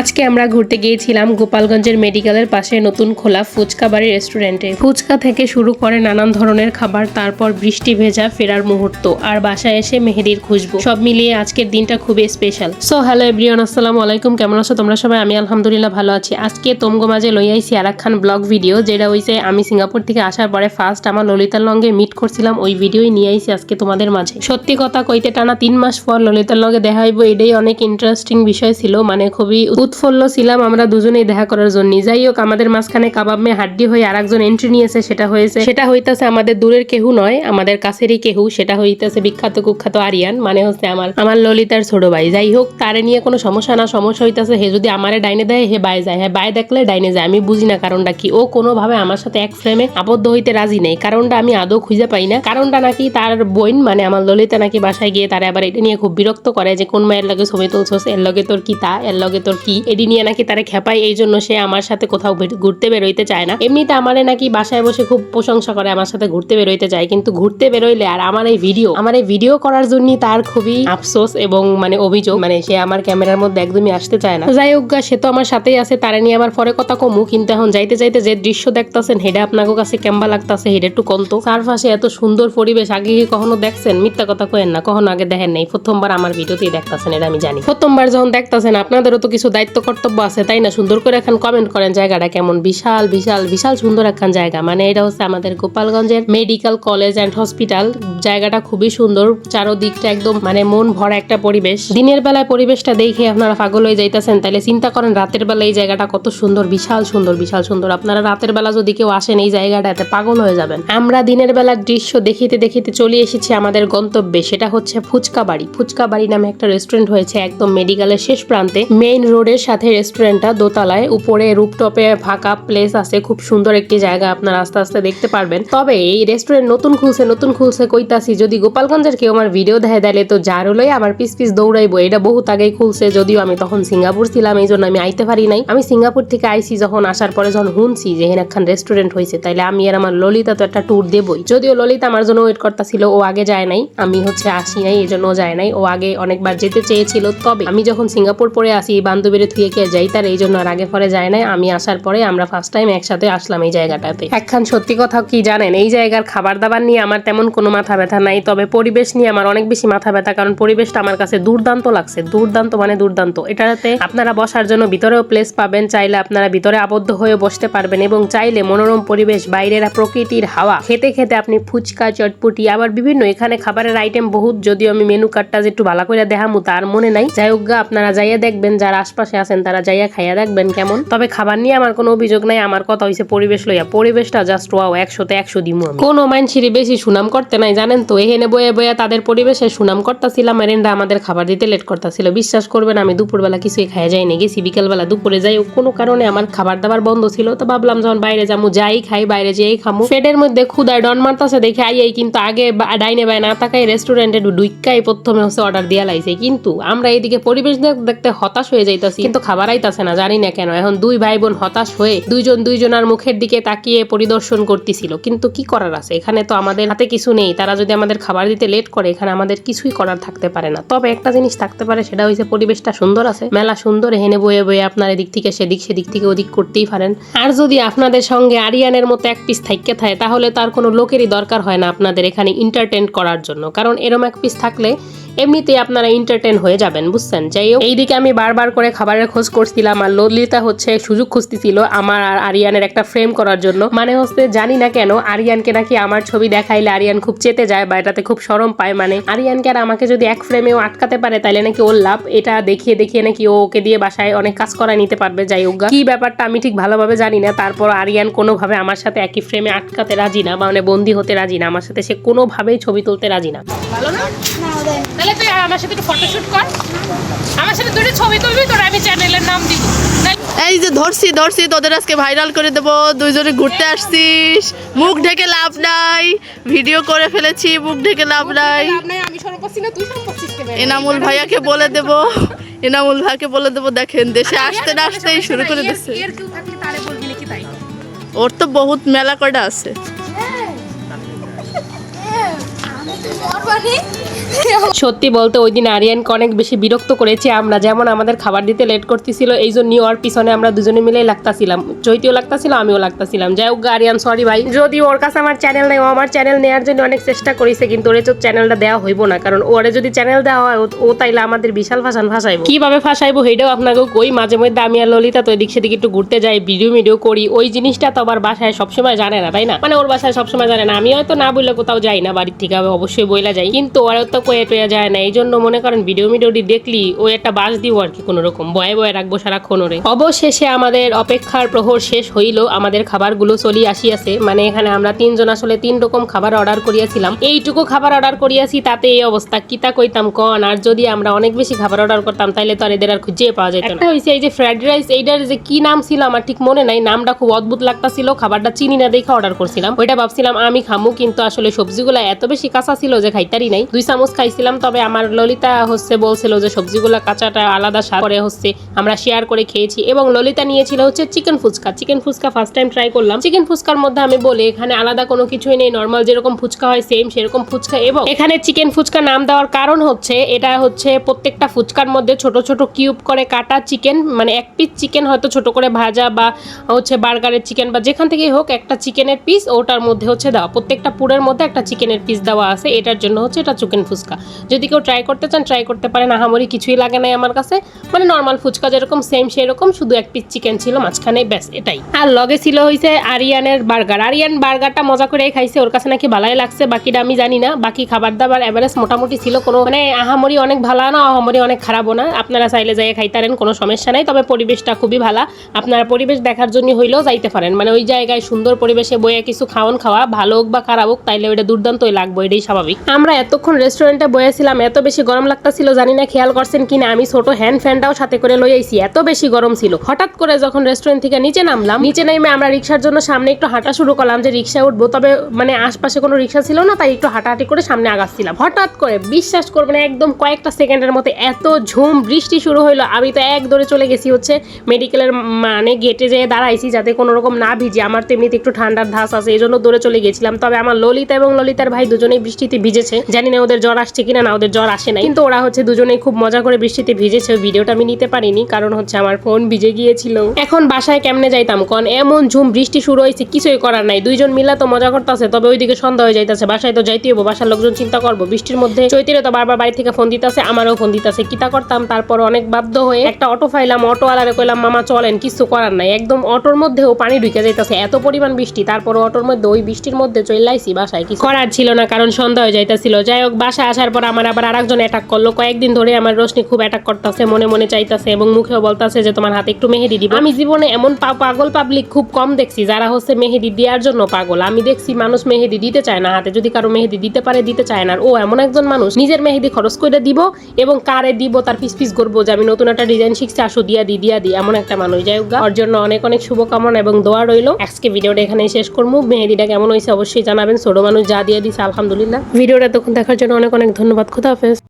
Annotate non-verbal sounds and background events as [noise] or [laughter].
আজকে আমরা ঘুরতে গিয়েছিলাম গোপালগঞ্জের মেডিকেলের পাশে নতুন খোলা ফুচকা বাড়ি রেস্টুরেন্টে। ফুচকা থেকে শুরু করে নানান ধরনের খাবার, তারপর বৃষ্টি ভেজা ফেরার মুহূর্ত আর বাসায় এসে মেহেদির খুশবু। সব মিলিয়ে আজকের দিনটা খুবই স্পেশাল সো হ্যালো এভরিওয়ান আসসালামু আলাইকুম, কেমন আছো? তোমরা সবাই? আমি আলহামদুলিল্লাহ ভালো আছি। আজকে তোমগো মাঝে লই আইছি আর খান ব্লগ ভিডিও যেটা হইছে আমি সিঙ্গাপুর থেকে আসার পরে ফার্স্ট আমার ললিতার লঙ্গে মিট করছিলাম। ওই ভিডিওই নিয়ে আইছি আজকে তোমাদের মাঝে। সত্যি কথা কইতে টানা তিন মাস পর ললিতার লঙ্গে দেখা হইব, এটাই অনেক ইন্টারেস্টিং বিষয় ছিল। মানে খুবই উৎফুল্ল ছিলাম আমরা দুজনেই দেখা করার জন্য যাই হোক আমাদের মাঝখানে কাবাব মে হাড্ডি হয়ে আর একজন এন্ট্রি নিয়েছে, সেটা হয়েছে, সেটা হইতাছে আমাদের দূরের কেহু নয়, আমাদের কাছেরই কেহু, সেটা হইতেছে বিখ্যাত কুখ্যাত আরিয়ান মানে হচ্ছে আমার আমার ললিতার ছোট ভাই। যাই হোক তারে নিয়ে কোনো সমস্যা না, সমস্যা হইতেছে, হে যদি আমারে ডাইনে দেয়, হে বাই যায় হ্যাঁ বাই দেখলে ডাইনে যায়, আমি বুঝি না কারণটা কি। ও কোনোভাবে আমার সাথে এক ফ্রেমে আবদ্ধ হইতে রাজি নেই, কারণটা আমি আদৌ খুঁজে পাই না। কারণটা নাকি তার বোন মানে আমার ললিতা নাকি বাসায় গিয়ে তারা আবার এটা নিয়ে খুব বিরক্ত করে যে, কোন মায়ের লগে ছবি তুলছস, এর লগে তোর কি তা, এর লগে তোর কি এডি নিয়ে নাকি তারা খেপায়, এই জন্য সে আমার সাথে কোথাও ঘুরতে বেরোইতে চায় না। এমনিতে আমারে নাকি বাসায় বসে খুব প্রশংসা করে, আমার সাথে ঘুরতে বেরোইতে চায় কিন্তু ঘুরতে বেরোইলে আর আমার এই ভিডিও, আমার এই ভিডিও করার জন্য তার খুবই আফসোস এবং মানে অভিযোগ। মানে সে আমার ক্যামেরার মধ্যে একদমই আসতে চায় না। যাই হোক সে তো আমার সাথেই আছে, তারা নিয়ে আবার পরে কথা কমু। কিন্তু এখন যাইতে যাইতে যে দৃশ্য দেখতাছেন, হেডে আপনাকে কাছে কেম্বা লাগতাছে, হেডে একটু কন্ত। চারপাশে এত সুন্দর পরিবেশ, আগে কি কখনো দেখছেন? মিথ্যা কথা কয়েন না, কখনো আগে দেখেন নাই। প্রথমবার আমার ভিডিওতেই দেখতাছেন, এটা আমি জানি। প্রথমবার যখন দেখতাছেন, আপনাদেরও তো কিছু দায়িত্ব কর্তব্য আছে, তাই না? সুন্দর করে এখন কমেন্ট করেন জায়গাটা কেমন। বিশাল বিশাল বিশাল সুন্দর একখান জায়গা। মানে এটা হচ্ছে আমাদের গোপালগঞ্জের মেডিকেল কলেজ অ্যান্ড হসপিটাল জায়গাটা খুবই সুন্দর। চারোদিকটা একদম মানে মন ভরা একটা পরিবেশ। দিনের বেলায় পরিবেশটা দেখে আপনারা পাগল হয়ে যাইতেছেন তাহলে চিন্তা করেন রাতের বেলা এই জায়গাটা কত সুন্দর, বিশাল সুন্দর বিশাল সুন্দর। আপনারা রাতের বেলা যদি কেউ আসেন এই জায়গাটাতে পাগল হয়ে যাবেন। আমরা দিনের বেলার দৃশ্য দেখিতে দেখিতে চলে এসেছি আমাদের গন্তব্যে। সেটা হচ্ছে ফুচকা বাড়ি ফুচকা বাড়ি নামে একটা রেস্টুরেন্ট হয়েছে একদম মেডিকেলের শেষ প্রান্তে। মেইন রোডের সাথে রেস্টুরেন্টটা দোতলায়। উপরে রুপটপে ফাঁকা প্লেস আছে। খুব সুন্দর একটি জায়গা আপনারা আস্তে আস্তে দেখতে পারবেন। তবে এই রেস্টুরেন্ট নতুন খুলছে নতুন খুলছে কইতাছি, যদি গোপালগঞ্জের কেউ আমার ভিডিও দেখে দিলে তো যার হলোই আমার পিস পিস দৌড়াইবো। এটা বহুত আগেই খুলছে, যদিও আমি তখন সিঙ্গাপুর ছিলাম, এই জন্য আমি আইতে পারি নাই। আমি সিঙ্গাপুর থেকে আইসি যখন, আসার পরে যখন শুনছি যে একখান রেস্টুরেন্ট হয়েছে তাইলে আমি আর আমার ললিতা তো একটা ট্যুর দেবই। যদিও ললিতা আমার জন্য ওয়েট করতেছিল, ও আগে যায় নাই, আমি হচ্ছে আসি নাই, এই জন্য যায় নাই। ও আগে অনেকবার যেতে চেয়েছিল, তবে আমি যখন সিঙ্গাপুর পরে আসি বান্ধবীর থুয়ে কে যাই তার এই জন্য আর আগে পরে যায় নাই। আমি আসার পরে আমরা ফার্স্ট টাইম একসাথে আসলাম এই জায়গাটাতে। একখান সত্যি কথা কি জানেন এই জায়গার খাবার দাবার নিয়ে আমার তেমন কোনো মাথা ব্যথা নাই তবে পরিবেশ নিয়ে আমার অনেক বেশি মাথা ব্যথা কারণ পরিবেশটা আমার কাছে দুর্দান্ত লাগছে। দুর্দান্ত মানে দুর্দান্ত। এটাতে আপনারা বসার জন্য ভিতরেও প্লেস পাবেন চাইলে আপনারা ভিতরে আবদ্ধ হয়ে বসতে পারবেন এবং চাইলে মনোরম পরিবেশ বাইরের প্রকৃতির হাওয়া। খেতে খেতে আপনি ফুচকা চটপুটি আবার বিভিন্ন এখানে খাবারের আইটেম বহুত যদিও আমি মেনু কার্ডটা যে একটু ভালো করে দেখামু তার মনে নাই। যাই হোক গা, আপনারা যাইয়া দেখবেন যারা আশপাশে আছেন, তারা যাইয়া খাইয়া দেখবেন কেমন। তবে খাবার নিয়ে আমার কোনো অভিযোগ নাই, আমার কথা হইছে পরিবেশ লইয়া। পরিবেশটা জাস্ট ওয়াও একশোতে একশো দিমু আমি। কোনো মাইনসিরি বেশি সুনাম করতে নাই, জানেন তো? এখানে বয়ে বয়ে তাদের পরিবেশে সুনাম করতেছিলাম এরেন্ডা আমাদের খাবার দিতে লেট করতেছিল। বিশ্বাস করবেন, আমি দুপুরবেলা কিছুই খাইয়া যাইনি। গেছি বিকেলবেলা দুপুরে যাই কোনো কারণে আমার খাবার দাবার বন্ধ ছিল। তো ভাবলাম যখন বাইরে যাব যাই খাই, বাইরে যেই খামু। পেটের মধ্যে ক্ষুদায় ডন মারতাছে দেখে আই কিন্তু আগে ডাইনে বাই না তাকাই রেস্টুরেন্টে ডুইকাই প্রথমে হচ্ছে অর্ডার দিয়া লাইছে। কিন্তু আমরা এইদিকে পরিবেশ দেখতে হতাশ হয়ে যাইতাছি। কিন্তু খাবার আইতাছে না, জানি না কেন। এখন দুই ভাই বোন হতাশ হয়ে দুইজন দুইজনের মুখের দিকে তাকিয়ে পরিদর্শন করতেছিল। কিন্তু কি করার আছে? এখানে তো আমাদের হাতে কিছু নেই। তারা যদি আমাদের খাবার দিতে লেট করে, এখানে আমাদের কিছুই করার থাকতে পারে না। তবে একটা জিনিস থাকতে পারে, সেটা হচ্ছে পরিবেশটা সুন্দর আছে। মেলা সুন্দর, হেনে বয়ে বয়ে আপনার এদিক থেকে সেদিক সেদিক থেকে ওদিক করতেই পারেন। আর যদি আপনাদের সঙ্গে আরিয়ানের মতো এক পিস থাইকে থাকে, তাহলে তার কোনো লোকেরই দরকার হয় না আপনাদের এখানে এন্টারটেন করার জন্য। কারণ এরম এক পিস থাকলে এমনিতেই আপনারা এন্টারটেন হয়ে যাবেন বুঝছেন? যাই হোক এইদিকে আমি বারবার করে খাবারের খোঁজ করছিলাম আর ললিতা হচ্ছে সুযোগ খুঁজতেছিল আমার আর আরিয়ানের একটা ফ্রেম করার জন্য। মানে হচ্ছে জানি না কেন আরিয়ানকে নাকি আমার ছবি দেখাইলে আরিয়ান খুব চেতে যায় বা এটাতে খুব সরম পায়। মানে আরিয়ানকে আর আমাকে যদি এক ফ্রেমেও আটকাতে পারে তাহলে নাকি ওর লাভ? এটা দেখিয়ে দেখিয়ে নাকি ও ওকে দিয়ে বাসায় অনেক কাজ করায় নিতে পারবে যাই হোক। কি ব্যাপারটা আমি ঠিক ভালোভাবে জানি না তারপর আরিয়ান কোনোভাবে আমার সাথে একই ফ্রেমে আটকাতে রাজি না বা মানে বন্দি হতে রাজি না। আমার সাথে সে কোনোভাবেই ছবি তুলতে রাজি না। ভালো না? তাহলে তুই আমার সাথে একটু ফটোশুট কর। আমার সাথে দুটো ছবি তুলবি তোর আমি চ্যানেলের নাম দিব। এই যে ধরছি ধরছি তোদের আজকে ভাইরাল করে দেব দুইজনে ঘুরতে আসছিস মুখ ঢেকে লাভ নাই ভিডিও করে ফেলেছি মুখ ঢেকে লাভ নাই। আমি না তুই এনামুল ভাইয়াকে বলে দেব এনামুল ভাইকে বলে দেব দেখেন দেশে আসতে না আসতেই শুরু করে দিচ্ছে। ওর তো বহুত মেলা কটা আছে। জ্বর মানে [laughs] সত্যি বলতে ওই দিন আরিয়ানকে অনেক বেশি বিরক্ত করেছি আমরা। যেমন আমাদের খাবার দিতে লেট করতেছিল, এই জন্য ওর পিছনে আমরা দুজনে মিলেই লাগতাছিলাম। চৈতিও লাগতাছিল, আমিও লাগতাছিলাম। যাই হোক আরিয়ান সরি ভাই। যদি ওর কাছে আমার চ্যানেল নেই, ও আমার চ্যানেল নেওয়ার জন্য অনেক চেষ্টা করেছে, কিন্তু ওরে তো চ্যানেলটা দেওয়া হইব না, কারণ ওরে যদি চ্যানেল দেওয়া হয়, ও- তাইলে আমাদের বিশাল ফাঁসান ফাঁসাইবো কীভাবে ফাঁসাইবো সেইটাও আপনাকে কই, মাঝে মধ্যে আমি আর ললিতা তো এদিক সেদিক একটু ঘুরতে যাই ভিডিও ভিডিও করি, ওই জিনিসটা তো আবার বাসায় সবসময় জানে না, তাই না? মানে ওর বাসায় সবসময় জানে না, আমি হয়তো না বললে কোথাও যাই না, বাড়ির থেকে অবশ্যই বইলা যাই, কিন্তু ওরা তো কয়ে টয়ে যায় না এই জন্য মনে করেন ভিডিও ভিডিওটি দেখলি ওই একটা বাস দিব আর কি কোনো রকম বয়ে বয়ে রাখব সারাক্ষণ ওরে। অবশেষে আমাদের অপেক্ষার প্রহর শেষ হইল, আমাদের খাবারগুলো চলি আসিয়াছে মানে এখানে আমরা তিনজন আসলে তিন রকম খাবার অর্ডার করিয়াছিলাম। এইটুকু খাবার অর্ডার করিয়াছি, তাতে এই অবস্থা কিতা কইতাম কন? আর যদি আমরা অনেক বেশি খাবার অর্ডার করতাম, তাইলে তো আর এদের আর খুঁজে পাওয়া যেত একটা হয়েছে এই যে ফ্রাইড রাইস এইটার যে কি নাম ছিল আমার ঠিক মনে নাই, নামটা খুব অদ্ভুত লাগতাছিল, খাবারটা চিনি না দেখে অর্ডার করছিলাম। ওইটা ভাবছিলাম আমি খামু, কিন্তু আসলে সবজিগুলো এত বেশি কাঁচা ছিল যে খাইতারি নাই। দুই চামচ খাইছিলাম, তবে আমার ললিতা হচ্ছে বলছিল যে সবজিগুলো কাঁচাটা আলাদা স্বাদ করে হচ্ছে আমরা শেয়ার করে খেয়েছি এবং ললিতা নিয়েছিল হচ্ছে chicken fuchka. Chicken fuchka first time try করলাম। চিকেন ফুচকার মধ্যে আমি বলি, এখানে আলাদা কোনো কিছুই নেই নর্মাল যেরকম ফুচকা হয় সেম সেরকম ফুচকা এবং এখানে চিকেন ফুচকা নাম দেওয়ার কারণ হচ্ছে, এটা হচ্ছে প্রত্যেকটা ফুচকার মধ্যে ছোট ছোট কিউব করে কাটা চিকেন মানে এক পিস চিকেন হয়তো ছোট করে ভাজা বা হচ্ছে বার্গারের চিকেন বা যেখান থেকেই হোক একটা চিকেনের পিস ওটার মধ্যে হচ্ছে দেওয়া। প্রত্যেকটা পুরের মধ্যে একটা চিকেনের পিস দেওয়া আছে, এটার জন্য হচ্ছে এটা চিকেন ফুচকা। যদি কেউ ট্রাই করতে চান ট্রাই করতে পারেন। আহামরি কিছুই লাগে নাই আমার কাছে। মানে নর্মাল ফুচকা যেরকম সেম সেরকম, শুধু এক পিস চিকেন ছিল মাঝখানে ব্যাস, এটাই। আর লগে ছিল হইছে আরিয়ানের বার্গার। আরিয়ান বার্গারটা মজা করে খাইছে, ওর কাছে নাকি ভালোই লাগছে, বাকিটা আমি জানি না। বাকি খাবার দাবার এভারেজ মোটামুটি ছিল কোনো মানে আহামরি অনেক ভালো না, আহামরি অনেক খারাপও না। আপনারা চাইলে যাই খাইতারেন, কোনো সমস্যা নাই। তবে পরিবেশটা খুবই ভালো। আপনারা পরিবেশ দেখার জন্য হইলেও যাইতে পারেন। মানে ওই জায়গায় সুন্দর পরিবেশে বইয়ে কিছু খাওয়ান খাওয়া, ভালো হোক বা খারাপ হোক, তাইলে ওইটা দুর্দান্তই লাগবে এটাই স্বাভাবিক। আমরা এতক্ষণ রেস্টুরেন্টে বয়েছিলাম, এত বেশি গরম লাগতাছিল, জানি না খেয়াল করছেন কিনা, আমি ছোট হ্যান্ড ফ্যানটাও সাথে করে লই আইছি, এত বেশি গরম ছিল। হঠাৎ করে যখন রেস্টুরেন্ট থেকে নিচে নামলাম, নিচে নেমে আমরা রিক্সার জন্য সামনে একটু হাঁটা শুরু করলাম যে রিক্সা উঠবো, তবে মানে আশপাশে কোনো রিক্সা ছিল না, তাই একটু হাঁটাহাঁটি করে সামনে আগাচ্ছিলাম। হঠাৎ করে বিশ্বাস করবেন একদম কয়েকটা সেকেন্ডের মধ্যে এত ঝুম, বৃষ্টি শুরু হইল, আমি তো এক দৌড়ে চলে গেছি হচ্ছে মেডিকেলের মানে গেটে যেয়ে দাঁড়াইছি যাতে কোনো রকম না ভিজে, আমার তো এমনিতে একটু ঠান্ডার ধাস আছে, এই জন্য দৌড়ে চলে গেছিলাম। তবে আমার ললিতা এবং ললিতার ভাই দুজনেই বৃষ্টিতে ভিজেছে, জানি না ওদের জ্বর আসছে কিনা না ওদের জ্বর আসে নাই। কিন্তু ওরা হচ্ছে দুজনেই খুব মজা করে বৃষ্টিতে ভিজেছে ভিডিওটা আমি নিতে পারিনি, কারণ হচ্ছে আমার ফোন ভিজে গিয়েছিল। এখন বাসায় কেমনে যাইতাম? কন, এমন ঝুম, বৃষ্টি শুরু হয়েছে কিছুই করার নাই। দুইজন মিলা তো মজা করতেছে, তবে ওইদিকে সন্ধ্যা হয়ে যাইতেছে। বাসায় তো যাইতে হব বাসার লোকজন চিন্তা করব। বৃষ্টির মধ্যে চৈতিরে তো বারবার বাড়ি থেকে ফোন দিতেছে, আমারও ফোন দিতেছে। কিতা করতাম? তারপর অনেক বাধ্য হয়ে একটা অটো ফাইলাম, অটো আলারে কইলাম, মামা, চলেন, কিছু করার নাই। একদম অটোর মধ্যেও পানি ঢুকে যাইতেছে, এত পরিমাণ বৃষ্টি। তারপর অটোর মধ্যে, ওই বৃষ্টির মধ্যে চলে আইছি বাসায়, কিছু করার ছিল না, কারণ সন্ধ্যা হয়ে যাইতেছিল। যাই হোক বাসায় আসার পর আমার আবার আরেকজন অ্যাটাক করল। কয়েকদিন ধরে আমার রোশনি খুব অ্যাটাক করতেছে, মনে মনে চাইতেছে এবং মুখেও বলতেছে যে তোমার হাতে একটু মেহেদি দিব। আমি জীবনে এমন পাগল পাবলিক খুব কম দেখছি যারা হচ্ছে মেহেদি দেওয়ার জন্য পাগল। আমি দেখছি মানুষ মেহেদি দিতে চায় না, হাতে যদি কারও মেহেদি দিতে পারে, দিতে চায় না। ও এমন একজন মানুষ, নিজের মেহেদি খরচ করে দিব এবং কারে দিব, তার পিস পিস করব যে আমি নতুন একটা ডিজাইন শিখছি, আসো দিয়া দি দিয়া দি, এমন একটা মানুষ। যাই হোক ওর জন্য অনেক অনেক শুভকামনা এবং দোয়া রইল। আজকে ভিডিওটা এখানে শেষ করব। মেহেদিটা কেমন হয়েছে অবশ্যই জানাবেন। ছোট মানুষ যা দিয়ে দিছে, আলহামদুলিল্লাহ। ভিডিওটা তখন দেখার জন্য অনেক অনেক ধন্যবাদ খুদা হাফেজ।